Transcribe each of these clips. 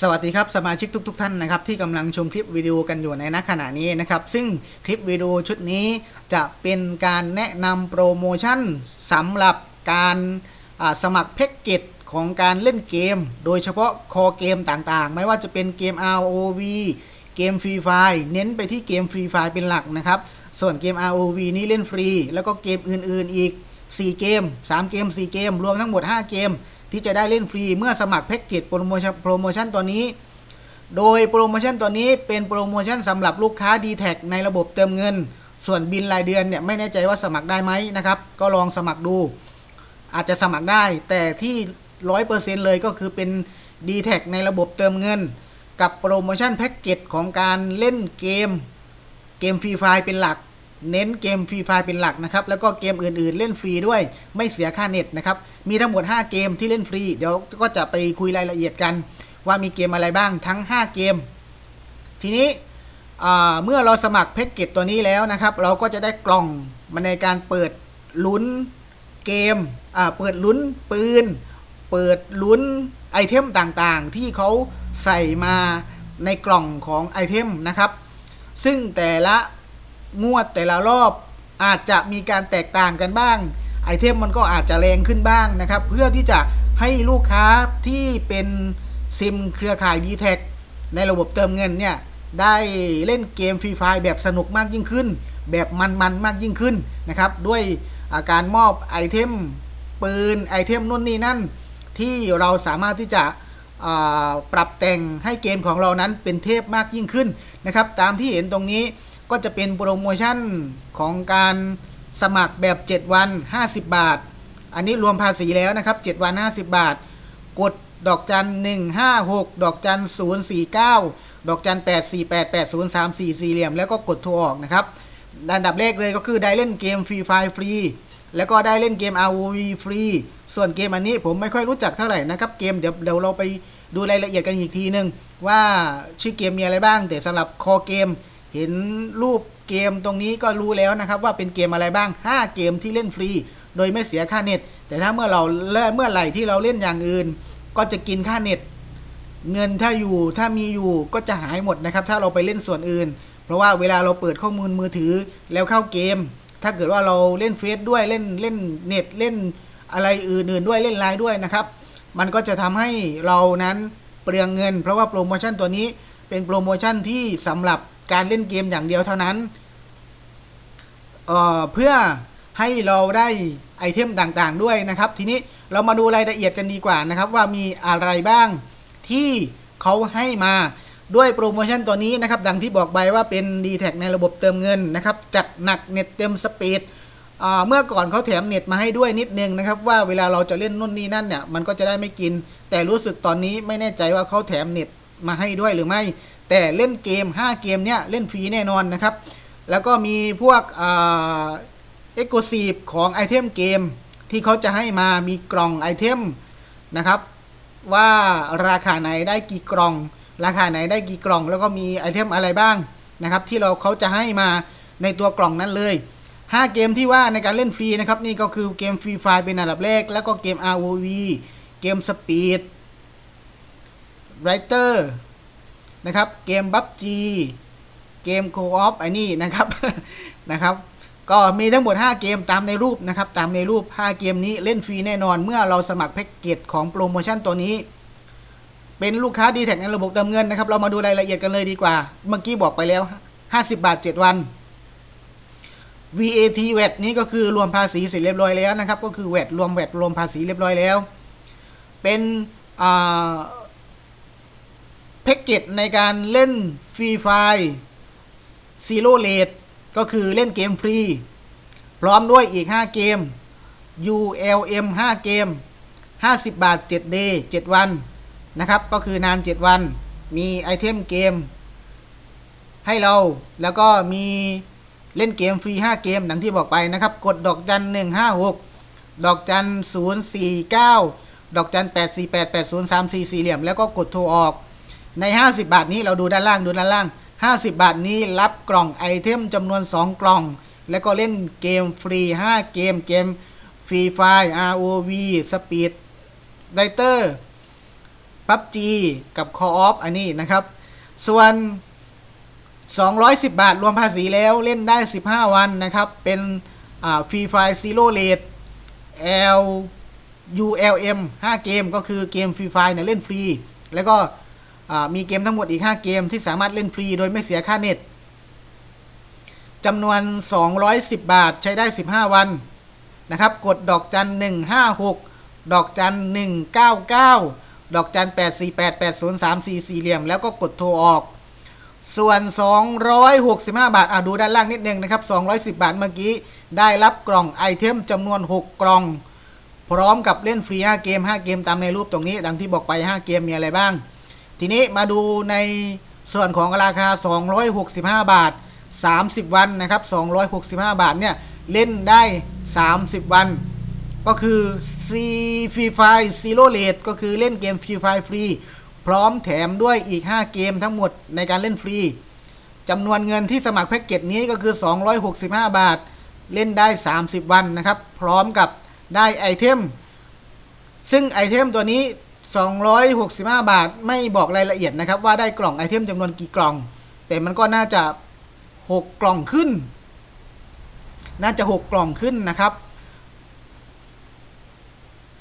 สวัสดีครับสมาชิกทุกๆท่านนะครับที่กำลังชมคลิปวิดีโอกันอยู่ในณขณะนี้นะครับ ซึ่งคลิปวิดีโอชุดนี้จะเป็นการแนะนำโปรโมชั่นสำหรับการสมัครแพ็กเกจของการเล่นเกม โดยเฉพาะคอเกมต่างๆ ไม่ว่าจะเป็นเกม ROV เกมฟรีไฟเน้นไปที่เกมฟรีไฟเป็นหลักนะครับ ส่วนเกม ROV นี่เล่นฟรี แล้วก็เกมอื่นๆอีก 4 เกม 3 เกม 4 เกม รวมทั้งหมด 5 เกม ที่จะได้เล่นฟรีเมื่อสมัครแพ็กเกจโปรโมชั่นโปรโมชั่นตัวนี้ โดยโปรโมชั่นตัวนี้เป็นโปรโมชั่นสำหรับลูกค้า d t แทในระบบเติมเงิน ส่วนบินรายเดือนเนี่ยไม่แน่ใจว่าสมัครได้ไหมนะครับ ก็ลองสมัครดู อาจจะสมัครได้ แต่ที่ร้อยเปอร์เซ็นต์เลยก็คือเป็น d t แทในระบบเติมเงิน กับโปรโมชั่นแพ็กเกจของการเล่นเกม เกมฟรีไฟเป็นหลัก เน้นเกมฟรีไฟเป็นหลักนะครับ แล้วก็เกมอื่นๆ เล่นฟรีด้วยไม่เสียค่าเน็ตนะครับ มีทั้งหมด 5 เกมที่เล่นฟรี เดี๋ยวก็จะไปคุยรายละเอียดกัน ว่ามีเกมอะไรบ้างทั้ง 5 เกม ทีนี้เมื่อเราสมัครแพ็กเกจตัวนี้แล้วนะครับ เราก็จะได้กล่องมาในการเปิดลุ้นเกมเปิดลุ้นปืน เปิดลุ้นไอเทมต่างๆ ที่เขาใส่มาในกล่องของไอเทมนะครับ ซึ่งแต่ละ งวดแต่ละรอบอาจจะมีการแตกต่างกันบ้าง ไอเทมมันก็อาจจะแรงขึ้นบ้างนะครับ เพื่อที่จะให้ลูกค้าที่เป็นซิมเครือข่าย d t แทในระบบเติมเงินเนี่ย ได้เล่นเกมฟรีไฟแบบสนุกมากยิ่งขึ้น แบบมันๆมากยิ่งขึ้นนะครับ ด้วยาการมอบไอเทมปืนไอเทมนู่นนี่นั่น ที่เราสามารถที่จะปรับแต่งให้เกมของเรานั้นเป็นเทพมากยิ่งขึ้นนะครับ ตามที่เห็นตรงนี้ ก็จะเป็นโปรโมชั่นของการสมัครแบบ 7 วัน 50 บาท อันนี้รวมภาษีแล้วนะครับ 7 วัน 50 บาท กดดอกจัน 156 ดอกจัน 049 ดอกจัน 848 8034 สี่เหลี่ยม แล้วก็กดโทรออกนะครับอันดับแรกเลยก็คือได้เล่นเกมฟรีไฟฟรี แล้วก็ได้เล่นเกม ROV ฟรี ส่วนเกมอันนี้ผมไม่ค่อยรู้จักเท่าไหร่นะครับ เกมเดี๋ยวเดี๋ยวเราไปดูรายละเอียดกันอีกทีนึง ว่าชื่อเกมมีอะไรบ้าง แต่สำหรับคอเกม เห็นรูปเกมตรงนี้ก็รู้แล้วนะครับว่าเป็นเกมอะไรบ้าง 5 เกมที่เล่นฟรี โดยไม่เสียค่าเน็ต แต่ถ้าเมื่อเราเมื่อไหร่ที่เราเล่นอย่างอื่น ก็จะกินค่าเน็ต เงินถ้าอยู่ถ้ามีอยู่ก็จะหายหมดนะครับ ถ้าเราไปเล่นส่วนอื่น เพราะว่าเวลาเราเปิดข้อมูลมือถือแล้วเข้าเกม ถ้าเกิดว่าเราเล่นเฟซด้วยเล่นเล่นเน็ตเล่นอะไรอื่นๆด้วยเล่นไลน์ด้วยนะครับ มันก็จะทำให้เรานั้นเปลืองเงิน เพราะว่าโปรโมชั่นตัวนี้เป็นโปรโมชั่นที่สำหรับ การเล่นเกมอย่างเดียวเท่านั้นเออเพื่อให้เราได้ไอเทมต่างๆด้วยนะครับ ทีนี้เรามาดูรายละเอียดกันดีกว่านะครับ ว่ามีอะไรบ้างที่เขาให้มาด้วยโปรโมชั่นตัวนี้นะครับ ดังที่บอกไปว่าเป็น d t แทในระบบเติมเงินนะครับ จัดหนักเน็ตเต็มสปีดเมื่อก่อนเขาแถมเน็ตมาให้ด้วยนิดนึงนะครับว่าเวลาเราจะเล่นนู่นนี่นั่นเนี่ยมันก็จะได้ไม่กิน แต่รู้สึกตอนนี้ไม่แน่ใจว่าเขาแถมเน็ตมาให้ด้วยหรือไม่ แต่เล่นเกม 5 เกมเนี่ยเล่นฟรีแน่นอนนะครับ แล้วก็มีพวกเอ็กโกซีฟของไอเทมเกมที่เขาจะให้มามีกล่องไอเทมนะครับ ว่าราคาไหนได้กี่กล่อง ราคาไหนได้กี่กล่อง แล้วก็มีไอเทมอะไรบ้างนะครับ ที่เราเขาจะให้มาในตัวกล่องนั้นเลย 5 เกมที่ว่าในการเล่นฟรีนะครับ นี่ก็คือเกมฟรีไฟเป็นอันดับแรก แล้วก็เกม ROV เกมสปีดไรเตอร์ นะครับเกมบัฟจีเกมโคออฟไอ้นี่นะครับนะครับ ก็มีทั้งหมด 5 เกมตามในรูปนะครับตามในรูป 5 เกมนี้เล่นฟรีแน่นอน เมื่อเราสมัครแพ็กเกจของโปรโมชั่นตัวนี้ เป็นลูกค้าดีแท็ในระบบเติมเงินนะครับ เรามาดูรายละเอียดกันเลยดีกว่า เมื่อกี้บอกไปแล้ว 50 บาท 7 วัน VAT VAT นี้ก็คือรวมภาษีเสร็จเรียบร้อยแล้วนะครับ ก็คือ VAT รวม VAT รวมภาษีเรียบร้อยแล้ว เป็นอ่า แพ็กเกจในการเล่นฟรีไฟซีโร่เลทก็คือเล่นเกมฟรี พร้อมด้วยอีก 5 เกม ULM 5 เกม 50 บาท 7 day 7 วัน นะครับ ก็คือนาน 7 วัน มีไอเทมเกม ให้เราแล้วก็มีเล่นเกมฟรี 5 เกมดังที่บอกไปนะครับ กดดอกจัน 156 ดอกจัน 049 ดอกจัน 848 8034สี่เหลี่ยม แล้วก็กดโทรออก ใน 50 บาทนี้เราดูด้านล่างดูด้านล่าง 50 บาทนี้รับกล่องไอเทมจำนวน 2 กล่อง แล้วก็เล่นเกมฟรี 5 เกมเกมฟรีไฟ ROV Speed Writer PUBG กับ Call of อันนี้นะครับ ส่วน 210 บาทรวมภาษีแล้วเล่นได้ 15 วันนะครับ เป็นฟรีไฟซีโร่เลด L ULM 5 เกมก็คือเกมฟรีไฟเนี่ยเล่นฟรี แล้วก็ มีเกมทั้งหมดอีก 5 เกมที่สามารถเล่นฟรีโดยไม่เสียค่าเน็ตจำนวน 210 บาทใช้ได้ 15 วัน นะครับ กดดอกจัน 156 ดอกจัน 199 ดอกจัน 8488034สี่เหลี่ยม แล้วก็กดโทรออก ส่วน 265 บาท อะ ดูด้านล่างนิดนึงนะครับ 210 บาทเมื่อกี้ ได้รับกล่องไอเทมจำนวน 6 กล่อง พร้อมกับเล่นฟรี 5 เกม 5 เกมตามในรูปตรงนี้ ดังที่บอกไป 5 เกมมีอะไรบ้าง ทีนี้มาดูในส่วนของราคา 265 บาท 30 วันนะครับ 265 บาทเนี่ยเล่นได้ 30 วัน ก็คือซีฟรีไฟซีโร่เลดก็คือเล่นเกมฟรีไฟฟรี พร้อมแถมด้วยอีก 5 เกมทั้งหมดในการเล่นฟรีจำนวนเงินที่สมัครแพ็กเกจนี้ก็คือ 265 บาท เล่นได้ 30 วันนะครับ พร้อมกับได้ไอเทม ซึ่งไอเทมตัวนี้ 265 บาท ไม่บอกรายละเอียดนะครับ ว่าได้กล่องไอเทมจำนวนกี่กล่อง แต่มันก็น่าจะ 6 กล่องขึ้น น่าจะ 6 กล่องขึ้นนะครับ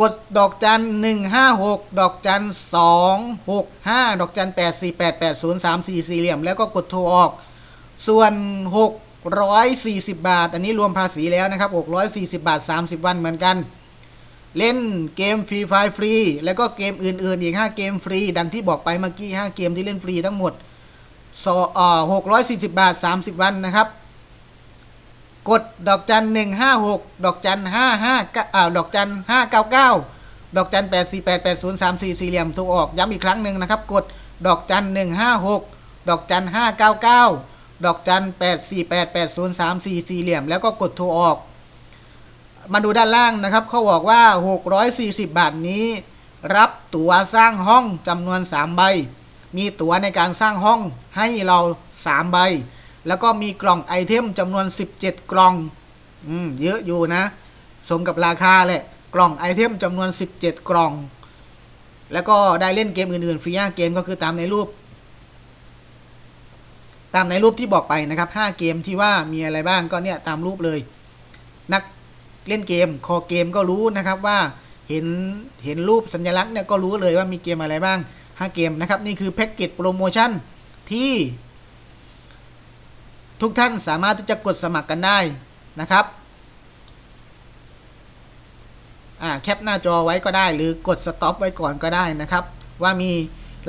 กดดอกจัน 156 ดอกจัน 265 ดอกจัน 8488034 สี่เหลี่ยม แล้วก็กดโทรออก ส่วน 640 บาท อันนี้รวมภาษีแล้วนะครับ 640 บาท 30 วันเหมือนกัน เล่นเกมฟรีไฟฟรี แล้วก็เกมอื่น ๆ อีก 5 เกมฟรี ดังที่บอกไปเมื่อกี้ 5 เกมที่เล่นฟรีทั้งหมดสอ่อ640บาท 30 วันนะครับ กดดอกจัน156ดอกจัน55อ่าดอกจัน599ดอกจัน8488034สี่เหลี่ยมโทรออก ย้ำอีกครั้งหนึ่งนะครับ กดดอกจัน156ดอกจัน599ดอกจัน8488034สี่เหลี่ยม แล้วก็กดโทรออก มาดูด้านล่างนะครับเขาบอกว่า 640 บาทนี้ รับตั๋วสร้างห้องจำนวน 3 ใบ มีตั๋วในการสร้างห้องให้เรา 3 ใบ แล้วก็มีกล่องไอเทมจำนวน 17 กล่องอืมเยอะอยู่นะ สมกับราคาแหละ กล่องไอเทมจำนวน 17 กล่อง แล้วก็ได้เล่นเกมอื่นๆฟรี5เกมก็คือตามในรูป ตามในรูปที่บอกไปนะครับ 5 เกมที่ว่ามีอะไรบ้างก็เนี่ยตามรูปเลย นัก เล่นเกม คอเกมก็รู้นะครับว่าเห็นเห็นรูปสัญลักษณ์เนี่ยก็รู้เลยว่ามีเกมอะไรบ้าง 5 เกมนะครับ นี่คือแพ็กเกจโปรโมชั่นที่ ทุกท่านสามารถที่จะกดสมัครกันได้นะครับอ่าแคปหน้าจอไว้ก็ได้ หรือกดสต็อปไว้ก่อนก็ได้นะครับ ว่ามี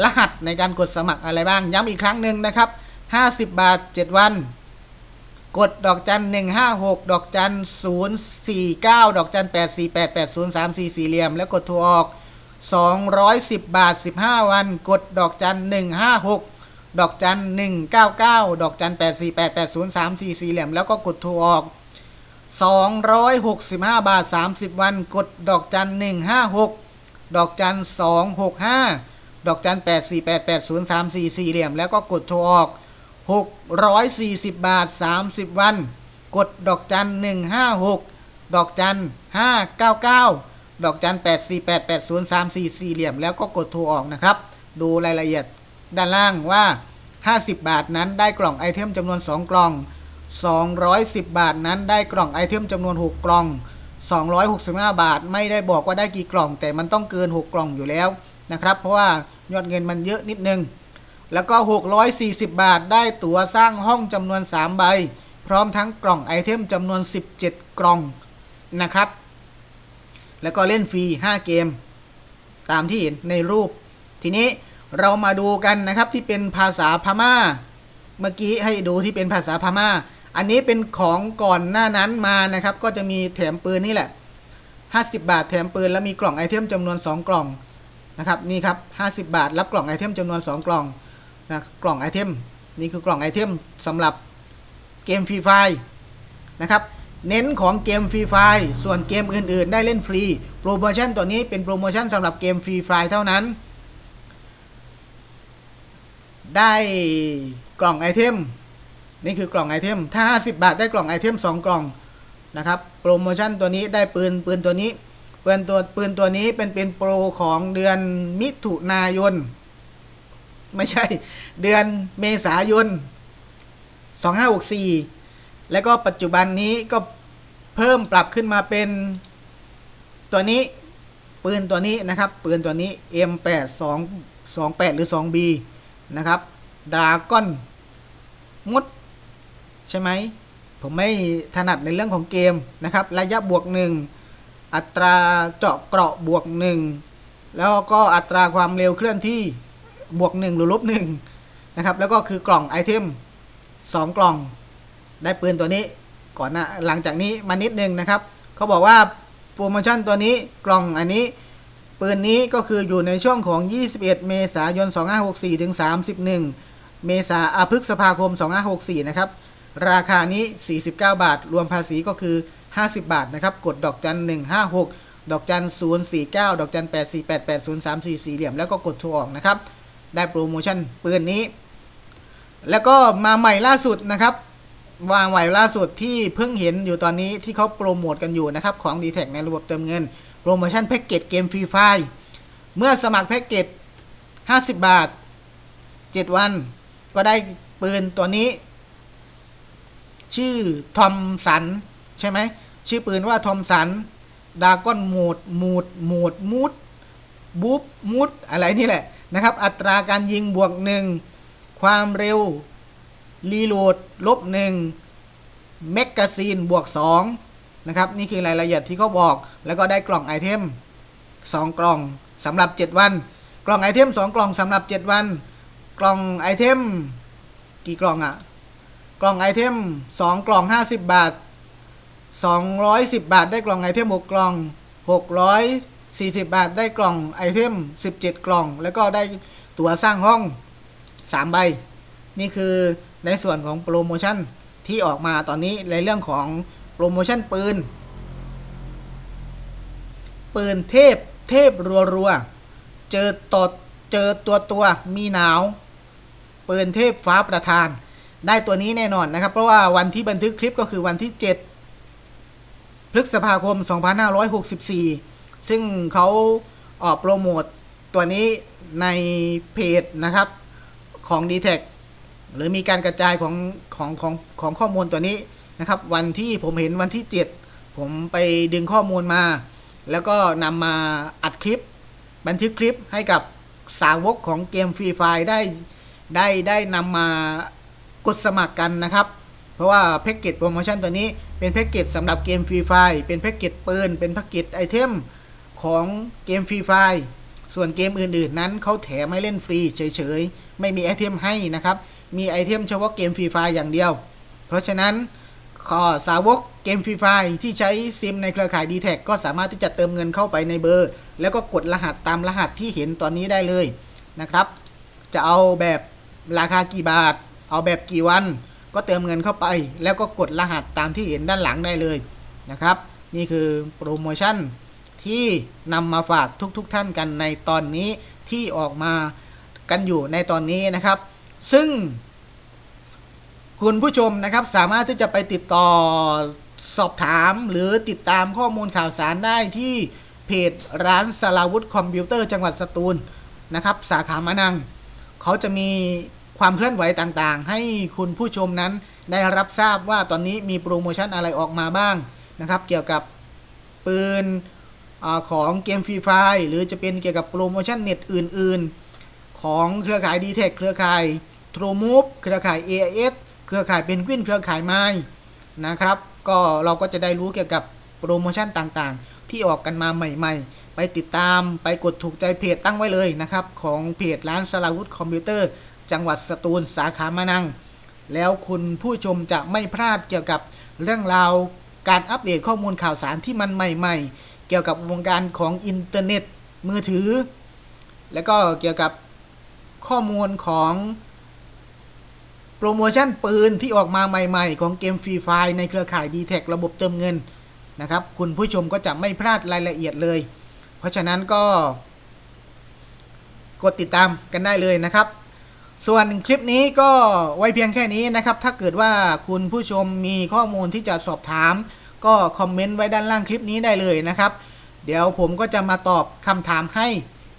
รหัสในการกดสมัครอะไรบ้าง ย้ำอีกครั้งหนึ่งนะครับ 50 บาท 7 วัน กดดอกจันหนึ่งห้าหกดอกจันศูนย์สี่เก้าดอกจันแปดสี่แปดแปดศูนย์สามสี่สี่เหลี่ยม แล้วกดโทรออกสองร้อยสิบบาทสิบห้าวัน กดดอกจันหนึ่งห้าหกดอกจันหนึ่งเก้าเก้าดอกจันแปดสี่แปดแปดศูนย์สามสี่สี่เหลี่ยม แล้วก็กดโทรออกสองร้อยหกสิบห้าบาทสามสิบวัน กดดอกจันหนึ่งห้าหกดอกจันสองหกห้าดอกจันแปดสี่แปดแปดศูนย์สามสี่สี่เหลี่ยม แล้วก็กดโทรออก 640 บาท 30 วัน กดดอกจัน 156 ดอกจัน 599 ดอกจัน 8488034 สี่เหลี่ยม แล้วก็กดโทรออกนะครับ ดูรายละเอียดด้านล่างว่า 50 บาทนั้นได้กล่องไอเทมจำนวน 2 กล่อง 210 บาทนั้นได้กล่องไอเทมจำนวน 6 กล่อง 265 บาทไม่ได้บอกว่าได้กี่กล่อง แต่มันต้องเกิน 6 กล่องอยู่แล้วนะครับ เพราะว่ายอดเงินมันเยอะนิดนึง แล้วก็ 640 บาทได้ตั๋วสร้างห้องจำนวน 3 ใบ พร้อมทั้งกล่องไอเทมจำนวน 17 กล่องนะครับ แล้วก็เล่นฟรี 5 เกม ตามที่เห็นในรูป ทีนี้เรามาดูกันนะครับที่เป็นภาษาพม่า เมื่อกี้ให้ดูที่เป็นภาษาพม่า อันนี้เป็นของก่อนหน้านั้นมานะครับ ก็จะมีแถมปืนนี่แหละ 50 บาทแถมปืนแล้วมีกล่องไอเทมจำนวน 2 กล่องนะครับนี่ครับ 50 บาท รับกล่องไอเทมจำนวน 2 กล่อง นะกล่องไอเทมนี่คือกล่องไอเทมสำหรับเกมฟรีไฟนะครับเน้นของเกมฟรีไฟส่วนเกมอื่น ๆ ได้เล่นฟรีโปรโมชั่นตัวนี้เป็นโปรโมชั่นสำหรับเกมฟรีไฟเท่านั้น ได้กล่องไอเทมนี่คือกล่องไอเทมถ้า 50 บาทได้กล่องไอเทม 2 กล่องนะครับโปรโมชั่นตัวนี้ได้ปืนปืนตัวนี้ปืนตัวปืนตัวนี้เป็นเป็นโปรของเดือนมิถุนายน ไม่ใช่ เดือนเมษายน 2564 แล้วก็ปัจจุบันนี้ก็เพิ่มปรับขึ้นมาเป็นตัวนี้ปืนตัวนี้นะครับ ปืนตัวนี้ M8 2 28 หรือ 2B นะครับดราก้อนมุด ใช่ไหม ผมไม่ถนัดในเรื่องของเกมนะครับ ระยะบวกหนึ่งอัตราเจาะเกราะบวกหนึ่งแล้วก็อัตราความเร็วเคลื่อนที่ บวกหนึ่งหรือลบหนึ่งนะครับ แล้วก็คือกล่องไอเทมสองกล่อง ได้ปืนตัวนี้ก่อนนะหลังจากนี้มานิดนึงนะครับ เขาบอกว่าโปรโมชั่นตัวนี้กล่องอันนี้ ปืนนี้ก็คืออยู่ในช่วงของ 21 เมษายน 2564 ถึง 31 เมษาอาพฤษภาคม 2564 นะครับ ราคานี้ 49 บาท รวมภาษีก็คือ 50 บาทนะครับ กดดอกจัน 156 ดอกจัน 049 ดอกจัน 8488034 สี่เหลี่ยม แล้วก็กดโทรออกนะครับ ได้โปรโมชั่นปืนนี้ แล้วก็มาใหม่ล่าสุดนะครับ วางใหม่ล่าสุดที่เพิ่งเห็นอยู่ตอนนี้ที่เขาโปรโมทกันอยู่นะครับ ของ d t แทในระบบเติมเงิน โปรโมชั่นแพ็กเกจเกมฟรีไฟเมื่อสมัครแพ็กเกจ 50 บาท 7 วัน ก็ได้ปืนตัวนี้ ชื่อทอมสัน ใช่ไหม ชื่อปืนว่าทอมสันดากอนโหมดโหมดโหมดมูดบูฟมูดอะไรนี่แหละ นะครับ อัตราการยิงบวกหนึ่งความเร็วรีโหลดลบหนึ่งแมกกาซีนบวก2นะครับ นี่คือรายละเอียดที่เขาบอก แล้วก็ได้กล่องไอเทม 2 กล่องสำหรับ 7 วัน กล่องไอเทม 2 กล่องสำหรับ 7 วัน กล่องไอเทม กี่กล่องอะกล่องไอเทม 2 กล่อง 50 บาท 210 บาท ได้กล่องไอเทม 6 กล่อง 40 บาท ได้กล่องไอเทม 17 กล่อง แล้วก็ได้ตั๋วสร้างห้อง 3 ใบ นี่คือในส่วนของโปรโมชั่นที่ออกมาตอนนี้ในเรื่องของโปรโมชั่นปืน ปืนเทพเทพรัวรัวๆเจอตดเจอตัวตัวมีหนาว ปืนเทพฟ้าประธาน ได้ตัวนี้แน่นอนนะครับ เพราะว่าวันที่บันทึกคลิปก็คือวันที่ 7 พฤษภาคม 2564 ซึ่งเขาออกโปรโมทตัวนี้ในเพจนะครับของ d t แทหรือมีการกระจายของของของของข้อมูลตัวนี้นะครับ วันที่ผมเห็นวันที่ 7 ผมไปดึงข้อมูลมา แล้วก็นำมาอัดคลิป บันทึกคลิปให้กับสาวกของเกมฟรีไฟได้ได้ได้นำมากดสมัครกันนะครับ เพราะว่าแพ็กเกจโปรโมชั่นตัวนี้เป็นแพ็กเกจสำหรับเกมฟรีไฟเป็นแพ็กเกจปืน เป็นแพ็กเกจไอเทม ของเกมฟรีไฟส่วนเกมอื่นๆนั้นเขาแถมให้เล่นฟรีเฉยๆ ไม่มีไอเทมให้นะครับ มีไอเทมเฉพาะเกมฟรีไฟอย่างเดียว เพราะฉะนั้นขอสาวกเกมฟรีไฟที่ใช้ซิมในเครือข่าย d t แทก็สามารถที่จะเติมเงินเข้าไปในเบอร์ แล้วก็กดรหัสตามรหัสที่เห็นตอนนี้ได้เลยนะครับ จะเอาแบบราคากี่บาท เอาแบบกี่วัน ก็เติมเงินเข้าไป แล้วก็กดรหัสตามที่เห็นด้านหลังได้เลยนะครับ นี่คือโปรโมชั่น ที่นำมาฝากทุกๆทท่านกันในตอนนี้ที่ออกมากันอยู่ในตอนนี้นะครับ ซึ่ง คุณผู้ชมนะครับสามารถที่จะไปติดต่อสอบถามหรือติดตามข้อมูลข่าวสารได้ที่เพจร้านสลาวุธคอมพิวเตอร์จังหวัดสตูลนะครับ สาขามานัง เขาจะมีความเคลื่อนไหวต่างๆ ให้คุณผู้ชมนั้นได้รับทราบว่าตอนนี้มีโปรโมชั่นอะไรออกมาบ้างนะครับ เกี่ยวกับปืน ของเกมฟรีไฟหรือจะเป็นเกี่ยวกับโปรโมชั่นเน็ตอื่น ๆ ของเครือข่าย d t แทเครือข่าย t r u m o v e เครือข่าย AIS เครือข่ายเป็นกวินเครือข่ายไม้นะครับ ก็เราก็จะได้รู้เกี่ยวกับโปรโมชั่นต่างๆ ที่ออกกันมาใหม่ ๆ ไปติดตามไปกดถูกใจเพจตั้งไว้เลยนะครับ ของเพจร้านสลาวุธคอมพิวเตอร์ จังหวัดสตูลสาขามานัง แล้วคุณผู้ชมจะไม่พลาดเกี่ยวกับเรื่องราวการอัปเดตข้อมูลข่าวสารที่มันใหม่ ๆ เกี่ยวกับวงการของอินเทอร์เน็ตมือถือ แล้วก็เกี่ยวกับข้อมูลของโปรโมชั่นปืนที่ออกมาใหม่ๆ ของเกมฟรีไฟในเครือข่าย d t แทระบบเติมเงินนะครับ คุณผู้ชมก็จะไม่พลาดรายละเอียดเลย เพราะฉะนั้นก็ กดติดตามกันได้เลยนะครับ ส่วนคลิปนี้ก็ไว้เพียงแค่นี้นะครับ ถ้าเกิดว่าคุณผู้ชมมีข้อมูลที่จะสอบถาม ก็คอมเมนต์ไว้ด้านล่างคลิปนี้ได้เลยนะครับ เดี๋ยวผมก็จะมาตอบคำถามให้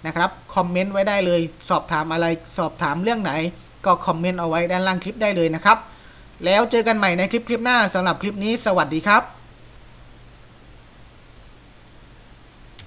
นะครับคอมเมนต์ไว้ได้เลย สอบถามอะไรสอบถามเรื่องไหน ก็คอมเมนต์เอาไว้ด้านล่างคลิปได้เลยนะครับ แล้วเจอกันใหม่ในคลิปคลิปหน้าสำหรับคลิปนี้สวัสดีครับ